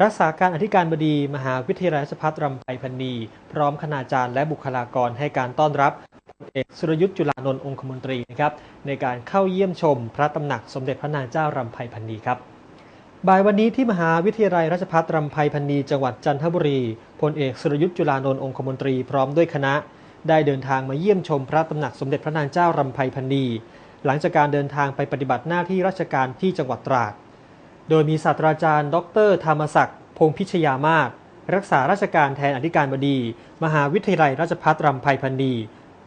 รักษาการอธิการบดีมหาวิทยาลัยราชภัฏรำไพพันนีพร้อมคณาจารย์และบุคลากรให้การต้อนรับพลเอกสุรยุทธ์จุลานนท์องคมนตรีนะครับในการเข้าเยี่ยมชม พระตำหนักสมเด็จพระนางเจ้ารำไพพันนีครับบ่ายวันนี้ที่มหาวิทยาลัยราชภัฏรำไพพันนีจังหวัดจันทบุรีพลเอกสุรยุทธ์จุลานนท์องคมนตรีพร้อมด้วยคณะ ได้เดินทางมาเยี่ยมชมพระตำหนักสมเด็จพระนางเจ้ารำไพพันนีหลังจากการเดินทางไปปฏิบัติหน้าที่ราชการที่จังหวัดตราด โดยมีศาสตราจารย์ ดร ธรรมศักดิ์ พงษ์พิชยามาศรักษาราชการแทนอธิการบดี มหาวิทยาลัยราชภัฏรำไพพันนี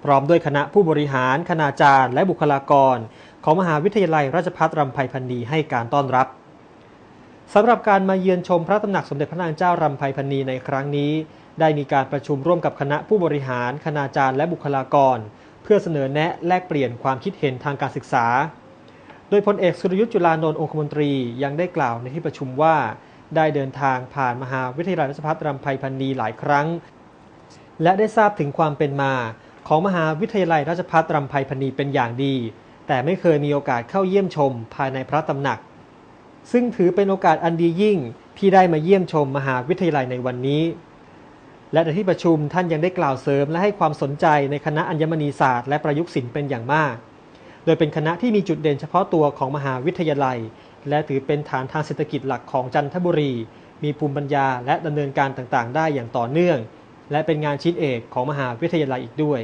พร้อมด้วยคณะผู้บริหาร คณาจารย์ และบุคลากร ของมหาวิทยาลัยราชภัฏรำไพพันนีให้การต้อนรับสำหรับการมาเยือนชมพระตำหนักสมเด็จพระนางเจ้ารำไพพันนีในครั้งนี้ ได้มีการประชุมร่วมกับคณะผู้บริหาร คณาจารย์ และบุคลากร เพื่อเสนอแนะแลกเปลี่ยนความคิดเห็นทางการศึกษา โดยพลเอกสุรยุทธ์จุลานนท์องคมนตรียังได้กล่าวในที่ประชุมว่า ได้เดินทางผ่านมหาวิทยาลัยราชภัฏรำไพพันนีหลายครั้ง และได้ทราบถึงความเป็นมา ของมหาวิทยาลัยราชภัฏรำไพพันนีเป็นอย่างดี แต่ไม่เคยมีโอกาสเข้าเยี่ยมชมภายในพระตำหนัก ซึ่งถือเป็นโอกาสอันดียิ่งที่ได้มาเยี่ยมชมมหาวิทยาลัยในวันนี้ และในที่ประชุมท่านยังได้กล่าวเสริมและให้ความสนใจในคณะอัญมณีศาสตร์และประยุกต์ศิลป์เป็นอย่างมาก โดยเป็นคณะที่มีจุดเด่นเฉพาะตัวของมหาวิทยาลัย และถือเป็นฐานทางเศรษฐกิจหลักของจันทบุรี มีภูมิปัญญาและดำเนินการต่างๆ ได้อย่างต่อเนื่อง และเป็นงานชิ้นเอกของมหาวิทยาลัยอีกด้วย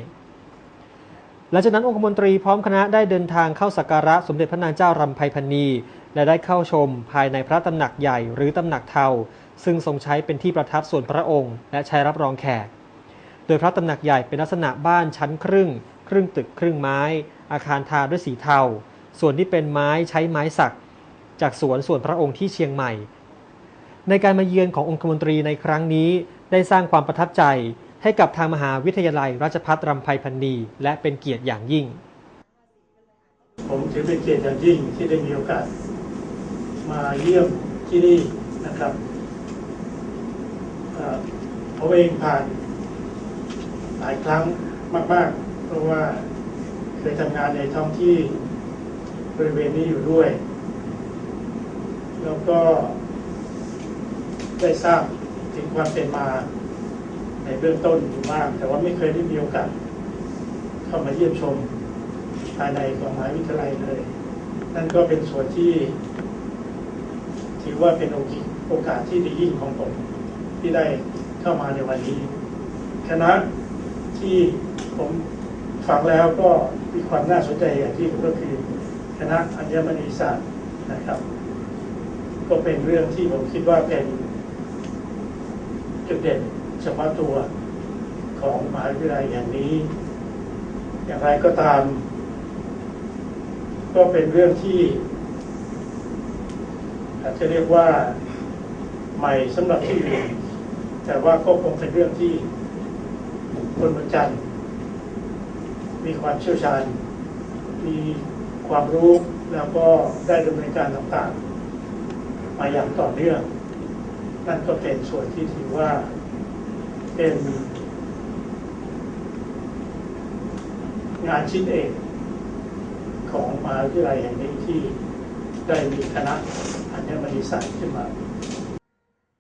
หลังจากนั้นองคมนตรีพร้อมคณะได้เดินทางเข้าสักการะสมเด็จพระนางเจ้ารำไพพันนีและได้เข้าชมภายในพระตำหนักใหญ่หรือตำหนักเทาซึ่งทรงใช้เป็นที่ประทับส่วนพระองค์ และใช้รับรองแขก โดยพระตำหนักใหญ่เป็นลักษณะบ้านชั้นครึ่ง ครึ่งตึกครึ่งไม้ อาคารทาด้วยสีเทา ส่วนที่เป็นไม้ใช้ไม้สัก จากสวนส่วนพระองค์ที่เชียงใหม่ ในการมาเยือนขององคมนตรีในครั้งนี้ได้สร้างความประทับใจให้กับทางมหาวิทยาลัยราชภัฏรำไพพันนีและเป็นเกียรติอย่างยิ่ง ผมถือเป็นเกียรติอย่างยิ่งที่ได้มีโอกาส มาเยี่ยมที่นี่นะครับผมเองผ่านหลายครั้งมาก ๆ เพราะว่าเคยทำงานในท้องที่บริเวณนี้อยู่ด้วย แล้วก็ได้ทราบถึงความเป็นมาในเบื้องต้นอยู่บ้าง แต่ว่าไม่เคยได้มีโอกาสเข้ามาเยี่ยมชมภายในของมหาวิทยาลัยเลย นั่นก็เป็นส่วนที่ถือว่าเป็นโอกาสที่ดียิ่งของผมที่ได้เข้ามาในวันนี้ คณะที่ผม ฟังแล้วก็มีความน่าสนใจอย่างที่ก็คือคณะอัญมณีศาสตร์นะครับ ก็เป็นเรื่องที่ผมคิดว่าเป็นจุดเด่นเฉพาะตัวของมหาวิทยาลัยอย่างนี้ อย่างไรก็ตาม ก็เป็นเรื่องที่อาจจะเรียกว่าใหม่สำหรับที่อื่นแต่ว่าก็คงเป็นเรื่องที่คนเมืองจันทร์ มีความเชี่ยวชาญ มีความรู้แล้วก็ได้ดำเนินการต่างๆ มาอย่างต่อเนื่อง นั่นก็เป็นส่วนที่ถือว่าเป็นงานชิ้นเอกของมหาวิทยาลัยแห่งนี้ที่ได้มีคณะอัญมณีศาสตร์ขึ้นมา